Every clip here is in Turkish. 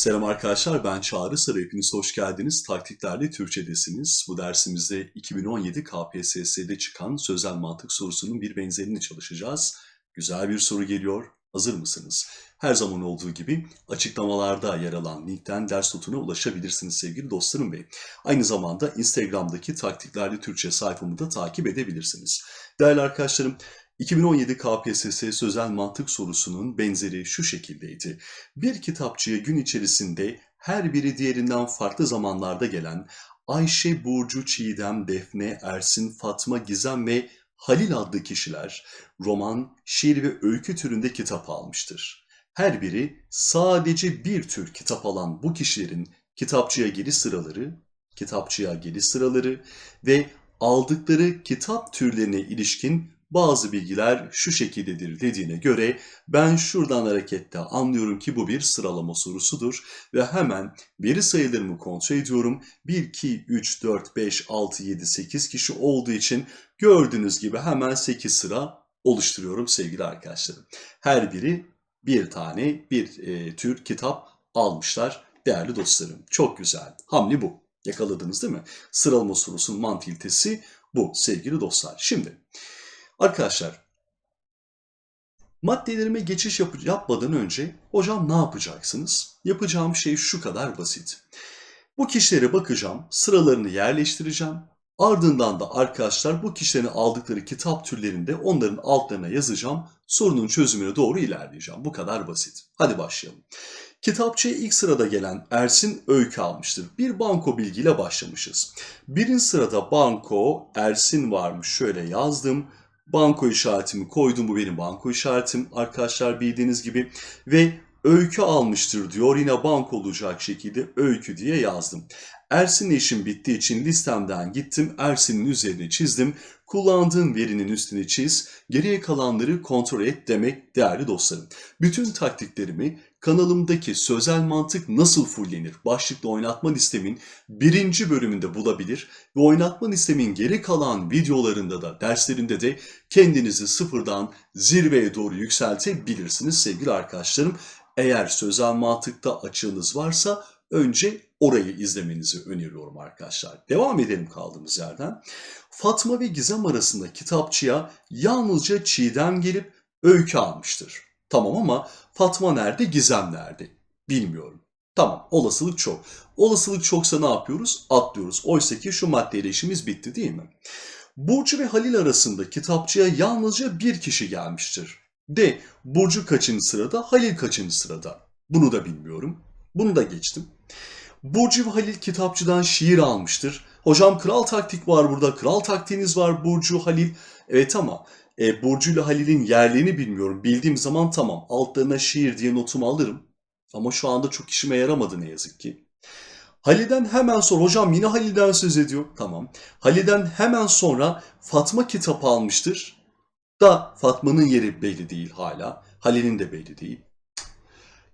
Selam arkadaşlar ben Çağrı Sarı. Hepiniz hoş geldiniz. Taktiklerle Türkçedesiniz. Bu dersimizde 2017 KPSS'de çıkan sözel mantık sorusunun bir benzerini çalışacağız. Güzel bir soru geliyor. Hazır mısınız? Her zaman olduğu gibi açıklamalarda yer alan linkten ders notuna ulaşabilirsiniz sevgili dostlarım ve aynı zamanda Instagram'daki Taktiklerle Türkçe sayfamı da takip edebilirsiniz. Değerli arkadaşlarım, 2017 KPSS sözel mantık sorusunun benzeri şu şekildeydi. Bir kitapçıya gün içerisinde her biri diğerinden farklı zamanlarda gelen Ayşe, Burcu, Çiğdem, Defne, Ersin, Fatma, Gizem ve Halil adlı kişiler roman, şiir ve öykü türünde kitap almıştır. Her biri sadece bir tür kitap alan bu kişilerin kitapçıya geliş sıraları, kitapçıya geliş sıraları ve aldıkları kitap türlerine ilişkin bazı bilgiler şu şekildedir dediğine göre ben şuradan hareketle anlıyorum ki bu bir sıralama sorusudur ve hemen veri sayılarımı kontrol ediyorum. 1, 2, 3, 4, 5, 6, 7, 8 kişi olduğu için gördüğünüz gibi hemen 8 sıra oluşturuyorum sevgili arkadaşlarım. Her biri bir tane bir e, tür kitap almışlar değerli dostlarım. Çok güzel. Hamli bu. Yakaladınız değil mi? Sıralama sorusunun mantalitesi bu sevgili dostlar. Şimdi Arkadaşlar, maddelerime geçiş yap yapmadan önce hocam ne yapacaksınız? Yapacağım şey şu kadar basit. Bu kişilere bakacağım, sıralarını yerleştireceğim. Ardından da arkadaşlar bu kişilerin aldıkları kitap türlerinde onların altlarına yazacağım. Sorunun çözümüne doğru ilerleyeceğim. Bu kadar basit. Hadi başlayalım. Kitapçıya ilk sırada gelen Ersin Öykü almıştır. Bir banko bilgiyle başlamışız. Birinci sırada banko Ersin varmış. Şöyle yazdım. Banko işaretimi koydum. Bu benim banko işaretim arkadaşlar bildiğiniz gibi. Ve öykü almıştır diyor. Yine banko olacak şekilde öykü diye yazdım. Ersin'le işim bittiği için listemden gittim. Ersin'in üzerine çizdim. Kullandığın verinin üstüne çiz. Geriye kalanları kontrol et demek değerli dostlarım. Bütün taktiklerimi kanalımdaki sözel mantık nasıl fullenir başlıklı oynatma listemin birinci bölümünde bulabilir ve oynatma listemin geri kalan videolarında da derslerinde de kendinizi sıfırdan zirveye doğru yükseltebilirsiniz sevgili arkadaşlarım. Eğer sözel mantıkta açığınız varsa önce orayı izlemenizi öneriyorum arkadaşlar. Devam edelim kaldığımız yerden. Fatma ve Gizem arasında kitapçıya yalnızca Çiğdem gelip öykü almıştır. Tamam ama Fatma nerede, Gizem nerede? Bilmiyorum. Tamam, olasılık çok. Olasılık çoksa ne yapıyoruz? Atlıyoruz. Oysa ki şu maddeyle işimiz bitti değil mi? Burcu ve Halil arasında kitapçıya yalnızca bir kişi gelmiştir. De, Burcu kaçıncı sırada, Halil kaçıncı sırada? Bunu da bilmiyorum. Bunu da geçtim. Burcu Halil kitapçıdan şiir almıştır. Hocam kral taktik var burada. Kral taktiğiniz var Burcu, Halil. Evet ama e, Burcu ile Halil'in yerlerini bilmiyorum. Bildiğim zaman tamam altlarına şiir diye notumu alırım. Ama şu anda çok işime yaramadı ne yazık ki. Halil'den hemen sonra, hocam yine Halil'den söz ediyor. Tamam. Halil'den hemen sonra Fatma kitap almıştır. Da Fatma'nın yeri belli değil hala. Halil'in de belli değil.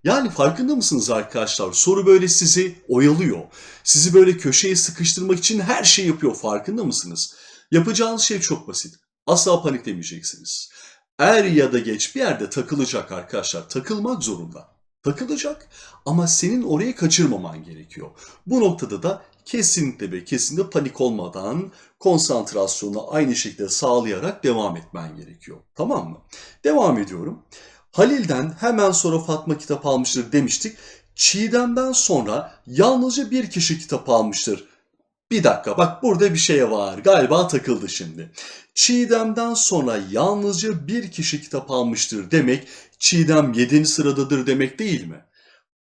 Yani farkında mısınız arkadaşlar? Soru böyle sizi oyalıyor. Sizi böyle köşeye sıkıştırmak için her şey yapıyor. Farkında mısınız? Yapacağınız şey çok basit. Asla paniklemeyeceksiniz. Er ya da geç bir yerde takılacak arkadaşlar. Takılmak zorunda. Takılacak ama senin orayı kaçırmaman gerekiyor. Bu noktada da kesinlikle ve kesinlikle panik olmadan konsantrasyonu aynı şekilde sağlayarak devam etmen gerekiyor. Tamam mı? Devam ediyorum. Halil'den hemen sonra Fatma kitap almıştır demiştik. Çiğdem'den sonra yalnızca bir kişi kitap almıştır. Bir dakika bak burada bir şey var. Galiba takıldı şimdi. Çiğdem'den sonra yalnızca bir kişi kitap almıştır demek Çiğdem 7. sıradadır demek değil mi?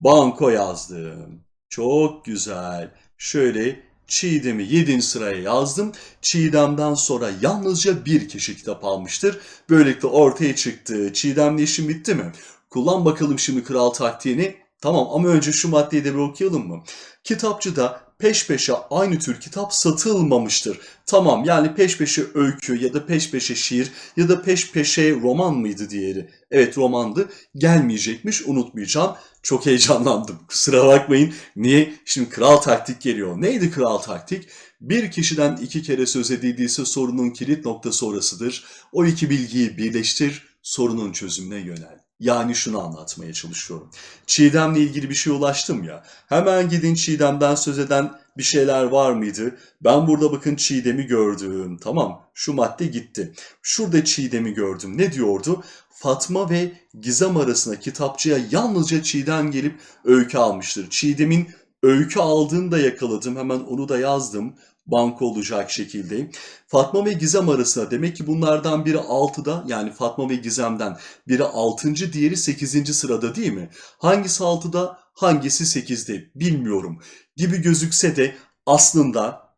Banko yazdım. Çok güzel. Şöyle Çiğdem'i 7. sıraya yazdım. Çiğdem'den sonra yalnızca bir kişi kitap almıştır. Böylelikle ortaya çıktı. Çiğdem'le işim bitti mi? Kullan bakalım şimdi kral taktiğini. Tamam ama önce şu maddeyi de bir okuyalım mı? Kitapçıda peş peşe aynı tür kitap satılmamıştır. Tamam yani peş peşe öykü ya da peş peşe şiir ya da peş peşe roman mıydı diğeri? Evet romandı. Gelmeyecekmiş unutmayacağım. Çok heyecanlandım. Kusura bakmayın. Niye? Şimdi kral taktik geliyor. Neydi kral taktik? Bir kişiden iki kere söz edildiyse sorunun kilit noktası orasıdır. O iki bilgiyi birleştir, sorunun çözümüne yönel. Yani şunu anlatmaya çalışıyorum. Çiğdem'le ilgili bir şey ulaştım ya. Hemen gidin Çiğdem'den söz eden bir şeyler var mıydı? Ben burada bakın Çiğdem'i gördüm. Tamam şu madde gitti. Şurada Çiğdem'i gördüm. Ne diyordu? Fatma ve Gizem arasında kitapçıya yalnızca Çiğdem gelip öykü almıştır. Çiğdem'in öykü aldığını da yakaladım. Hemen onu da yazdım. Banko olacak şekilde. Fatma ve Gizem arasında demek ki bunlardan biri 6'da yani Fatma ve Gizem'den biri 6. diğeri 8. sırada değil mi? Hangisi 6'da hangisi 8'de bilmiyorum gibi gözükse de aslında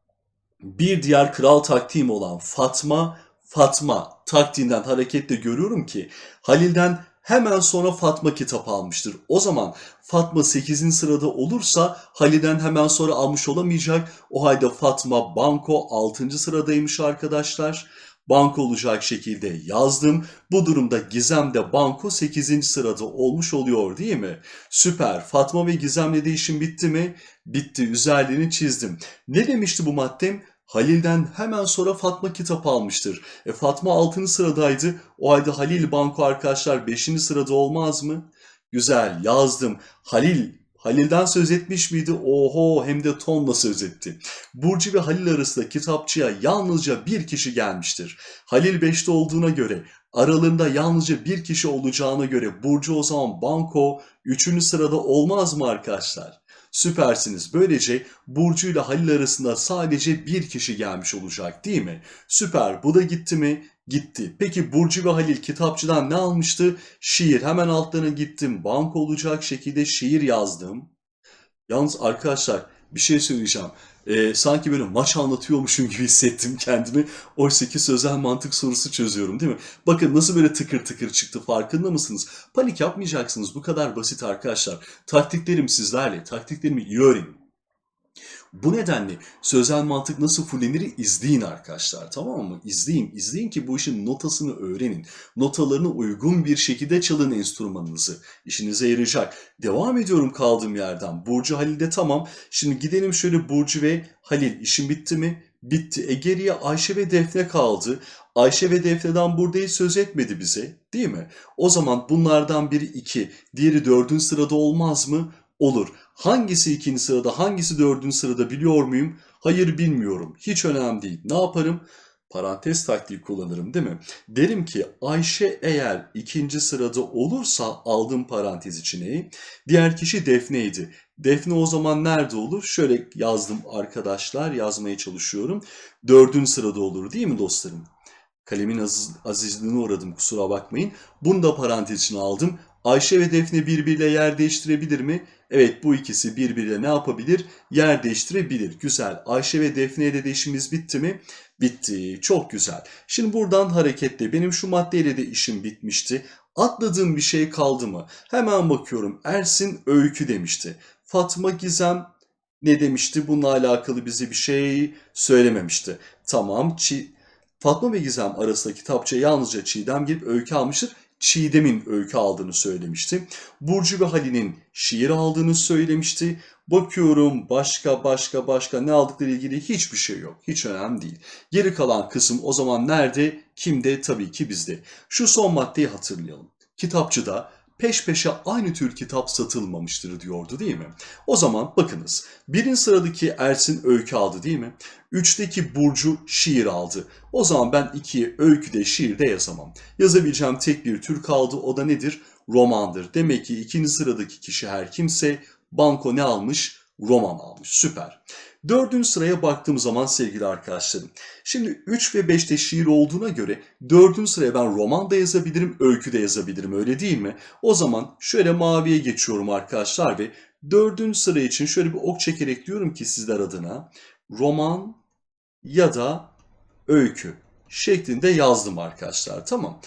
bir diğer kral taktiğim olan Fatma Fatma taktiğinden hareketle görüyorum ki Halil'den hemen sonra Fatma kitap almıştır. O zaman Fatma 8. sırada olursa Halil'den hemen sonra almış olamayacak. O halde Fatma Banko 6. sıradaymış arkadaşlar. Banko olacak şekilde yazdım. Bu durumda Gizem de Banko 8. sırada olmuş oluyor değil mi? Süper. Fatma ve Gizem'le de işim bitti mi? Bitti. Üzerlerini çizdim. Ne demişti bu maddem? Halil'den hemen sonra Fatma kitap almıştır. E Fatma 6. sıradaydı. O halde Halil Banko arkadaşlar 5. sırada olmaz mı? Güzel yazdım. Halil Halil'den söz etmiş miydi? Oho hem de tonla söz etti. Burcu ve Halil arasında kitapçıya yalnızca bir kişi gelmiştir. Halil 5'te olduğuna göre aralarında yalnızca bir kişi olacağına göre Burcu o zaman Banko 3. sırada olmaz mı arkadaşlar? Süpersiniz. Böylece Burcu ile Halil arasında sadece bir kişi gelmiş olacak değil mi? Süper. Bu da gitti mi? Gitti. Peki Burcu ve Halil kitapçıdan ne almıştı? Şiir. Hemen altlarına gittim. Banko olacak şekilde şiir yazdım. Yalnız arkadaşlar bir şey söyleyeceğim. Ee, sanki böyle maç anlatıyormuşum gibi hissettim kendimi. Oysa ki sözel mantık sorusu çözüyorum değil mi? Bakın nasıl böyle tıkır tıkır çıktı farkında mısınız? Panik yapmayacaksınız. Bu kadar basit arkadaşlar. Taktiklerim sizlerle. Taktiklerimi iyi öğrenin. Bu nedenle sözel mantık nasıl fullenir izleyin arkadaşlar tamam mı? İzleyin, izleyin ki bu işin notasını öğrenin. Notalarını uygun bir şekilde çalın enstrümanınızı. İşinize yarayacak. Devam ediyorum kaldığım yerden. Burcu Halil'de tamam. Şimdi gidelim şöyle Burcu ve Halil. İşin bitti mi? Bitti. E geriye Ayşe ve Defne kaldı. Ayşe ve Defne'den burada hiç söz etmedi bize değil mi? O zaman bunlardan biri iki, diğeri dördüncü sırada olmaz mı? Olur. Hangisi ikinci sırada, hangisi dördüncü sırada biliyor muyum? Hayır bilmiyorum. Hiç önemli değil. Ne yaparım? Parantez taktiği kullanırım değil mi? Derim ki Ayşe eğer ikinci sırada olursa aldığım parantez içine diğer kişi Defne'ydi. Defne o zaman nerede olur? Şöyle yazdım arkadaşlar yazmaya çalışıyorum. Dördüncü sırada olur değil mi dostlarım? Kalemin aziz, azizliğine uğradım kusura bakmayın. Bunu da parantez içine aldım. Ayşe ve Defne birbiriyle yer değiştirebilir mi? Evet bu ikisi birbiriyle ne yapabilir? Yer değiştirebilir. Güzel. Ayşe ve Defne ile de işimiz bitti mi? Bitti. Çok güzel. Şimdi buradan hareketle benim şu maddeyle de işim bitmişti. Atladığım bir şey kaldı mı? Hemen bakıyorum. Ersin öykü demişti. Fatma Gizem ne demişti? Bununla alakalı bize bir şey söylememişti. Tamam. Çi Fatma ve Gizem arasında kitapçıya yalnızca Çiğdem girip öykü almıştır. Çiğdem'in öykü aldığını söylemişti. Burcu ve Halil'in şiir aldığını söylemişti. Bakıyorum başka başka başka ne aldıkları ilgili hiçbir şey yok. Hiç önemli değil. Geri kalan kısım o zaman nerede? Kimde? Tabii ki bizde. Şu son maddeyi hatırlayalım. Kitapçıda peş peşe aynı tür kitap satılmamıştır diyordu değil mi? O zaman bakınız. Birinci sıradaki Ersin öykü aldı değil mi? Üçteki Burcu şiir aldı. O zaman ben ikiye öyküde şiirde yazamam. Yazabileceğim tek bir tür kaldı o da nedir? Romandır. Demek ki ikinci sıradaki kişi her kimse banko ne almış? Roman almış. Süper. Dördüncü sıraya baktığım zaman sevgili arkadaşlarım. Şimdi 3 ve 5'te şiir olduğuna göre dördüncü sıraya ben roman da yazabilirim, öykü de yazabilirim öyle değil mi? O zaman şöyle maviye geçiyorum arkadaşlar ve dördüncü sıra için şöyle bir ok çekerek diyorum ki sizler adına roman ya da öykü şeklinde yazdım arkadaşlar tamam.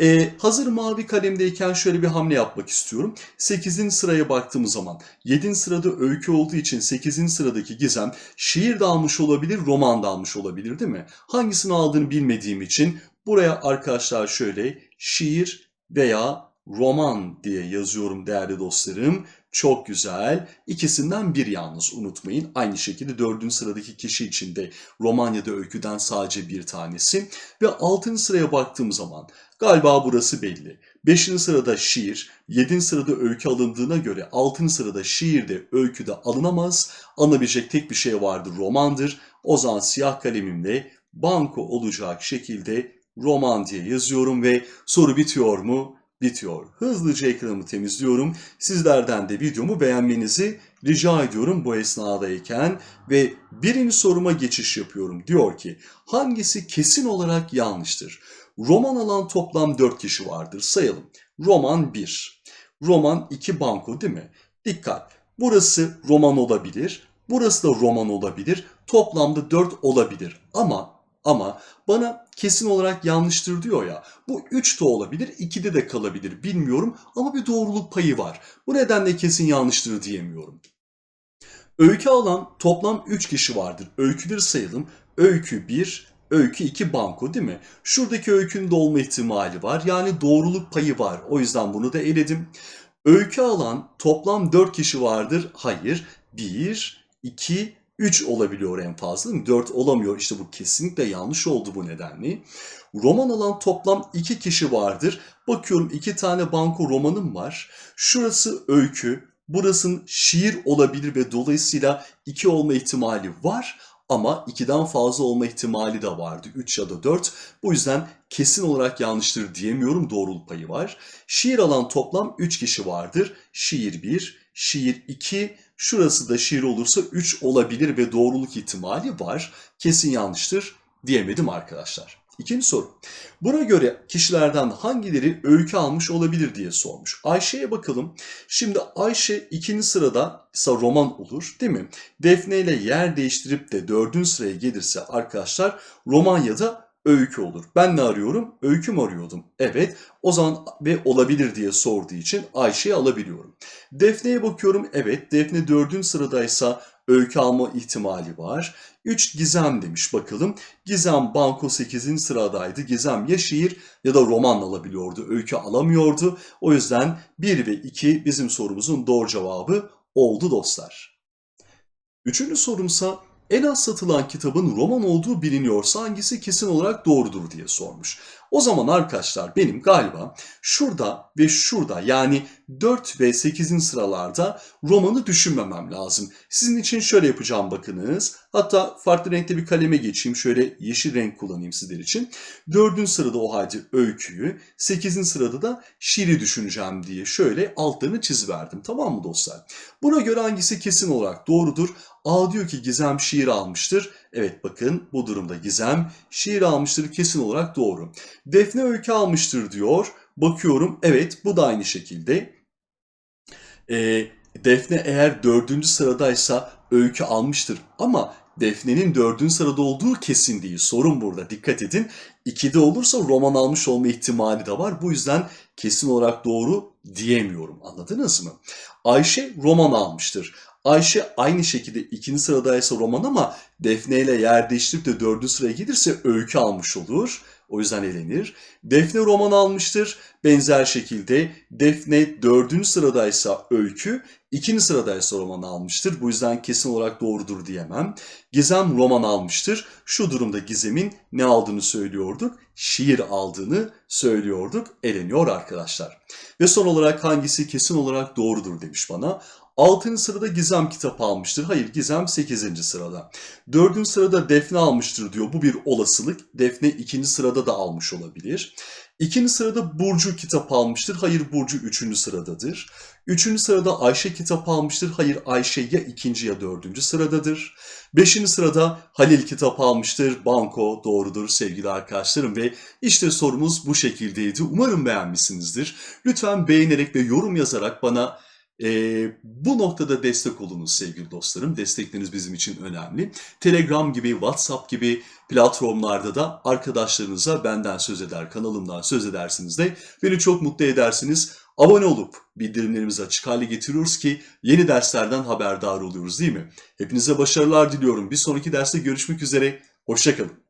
Ee, hazır mavi kalemdeyken şöyle bir hamle yapmak istiyorum. 8. sıraya baktığımız zaman 7. sırada öykü olduğu için 8. sıradaki gizem şiir de olabilir, roman da olabilir değil mi? Hangisini aldığını bilmediğim için buraya arkadaşlar şöyle şiir veya roman diye yazıyorum değerli dostlarım. Çok güzel. İkisinden bir yalnız unutmayın. Aynı şekilde dördüncü sıradaki kişi için de roman ya da öyküden sadece bir tanesi. Ve altıncı sıraya baktığım zaman galiba burası belli. Beşinci sırada şiir, yedinci sırada öykü alındığına göre altıncı sırada şiirde, öyküde alınamaz. Alınabilecek tek bir şey vardır, romandır. O zaman siyah kalemimle banko olacak şekilde roman diye yazıyorum ve soru bitiyor mu? Bitiyor. Hızlıca ekranımı temizliyorum. Sizlerden de videomu beğenmenizi rica ediyorum bu esnadayken ve birinci soruma geçiş yapıyorum. Diyor ki hangisi kesin olarak yanlıştır? Roman alan toplam 4 kişi vardır. Sayalım. Roman 1. Roman 2 banko değil mi? Dikkat. Burası roman olabilir. Burası da roman olabilir. Toplamda 4 olabilir. Ama ama bana kesin olarak yanlıştır diyor ya. Bu 3 de olabilir, 2'de de kalabilir bilmiyorum ama bir doğruluk payı var. Bu nedenle kesin yanlıştır diyemiyorum. Öykü alan toplam 3 kişi vardır. Öyküleri sayalım. Öykü 1, öykü 2 banko değil mi? Şuradaki öykünün de olma ihtimali var. Yani doğruluk payı var. O yüzden bunu da eledim. Öykü alan toplam 4 kişi vardır. Hayır. 1, 2, 3 olabiliyor en fazla değil mi? 4 olamıyor. İşte bu kesinlikle yanlış oldu bu nedenle. Roman alan toplam 2 kişi vardır. Bakıyorum 2 tane banko romanım var. Şurası öykü, burasının şiir olabilir ve dolayısıyla 2 olma ihtimali var. Ama 2'den fazla olma ihtimali de vardı. 3 ya da 4. Bu yüzden kesin olarak yanlıştır diyemiyorum. Doğruluk payı var. Şiir alan toplam 3 kişi vardır. Şiir 1, şiir 2, şurası da şiir olursa 3 olabilir ve doğruluk ihtimali var. Kesin yanlıştır diyemedim arkadaşlar. İkinci soru. Buna göre kişilerden hangileri öykü almış olabilir diye sormuş. Ayşe'ye bakalım. Şimdi Ayşe ikinci sırada ise roman olur değil mi? Defne ile yer değiştirip de dördüncü sıraya gelirse arkadaşlar roman ya da öykü olur. Ben ne arıyorum? Öykü mü arıyordum? Evet. O zaman ve olabilir diye sorduğu için Ayşe'yi alabiliyorum. Defne'ye bakıyorum. Evet. Defne dördüncü sıradaysa öykü alma ihtimali var. 3 Gizem demiş bakalım. Gizem Banko 8. sıradaydı. Gizem ya şiir ya da roman alabiliyordu. Öykü alamıyordu. O yüzden 1 ve 2 bizim sorumuzun doğru cevabı oldu dostlar. Üçüncü sorumsa en az satılan kitabın roman olduğu biliniyorsa hangisi kesin olarak doğrudur diye sormuş. O zaman arkadaşlar benim galiba şurada ve şurada yani 4 ve 8. sıralarda romanı düşünmemem lazım. Sizin için şöyle yapacağım bakınız. Hatta farklı renkte bir kaleme geçeyim. Şöyle yeşil renk kullanayım sizler için. 4. sırada o halde öyküyü, 8. sırada da şiiri düşüneceğim diye şöyle altlarını çiziverdim. Tamam mı dostlar? Buna göre hangisi kesin olarak doğrudur? A diyor ki Gizem şiir almıştır. Evet bakın bu durumda Gizem şiir almıştır kesin olarak doğru. Defne öykü almıştır diyor. Bakıyorum evet bu da aynı şekilde. Ee, Defne eğer dördüncü sıradaysa öykü almıştır ama Defne'nin dördüncü sırada olduğu kesin değil. Sorun burada dikkat edin. İkide olursa roman almış olma ihtimali de var. Bu yüzden kesin olarak doğru diyemiyorum. Anladınız mı? Ayşe roman almıştır. Ayşe aynı şekilde ikinci sıradaysa roman ama Defne ile yer değiştirip de dördüncü sıraya gelirse öykü almış olur. O yüzden elenir. Defne roman almıştır. Benzer şekilde Defne dördüncü sıradaysa öykü, ikinci sıradaysa roman almıştır. Bu yüzden kesin olarak doğrudur diyemem. Gizem roman almıştır. Şu durumda Gizem'in ne aldığını söylüyorduk? Şiir aldığını söylüyorduk. Eleniyor arkadaşlar. Ve son olarak hangisi kesin olarak doğrudur demiş bana. 6. sırada Gizem kitap almıştır. Hayır Gizem 8. sırada. 4. sırada Defne almıştır diyor. Bu bir olasılık. Defne 2. sırada da almış olabilir. 2. sırada Burcu kitap almıştır. Hayır Burcu 3. sıradadır. 3. sırada Ayşe kitap almıştır. Hayır Ayşe ya 2. ya 4. sıradadır. 5. sırada Halil kitap almıştır. Banko doğrudur sevgili arkadaşlarım ve işte sorumuz bu şekildeydi. Umarım beğenmişsinizdir. Lütfen beğenerek ve yorum yazarak bana ee, bu noktada destek olunuz sevgili dostlarım. Destekleriniz bizim için önemli. Telegram gibi, WhatsApp gibi platformlarda da arkadaşlarınıza benden söz eder, kanalımdan söz edersiniz de beni çok mutlu edersiniz. Abone olup bildirimlerimizi açık hale getiriyoruz ki yeni derslerden haberdar oluyoruz değil mi? Hepinize başarılar diliyorum. Bir sonraki derste görüşmek üzere. Hoşçakalın.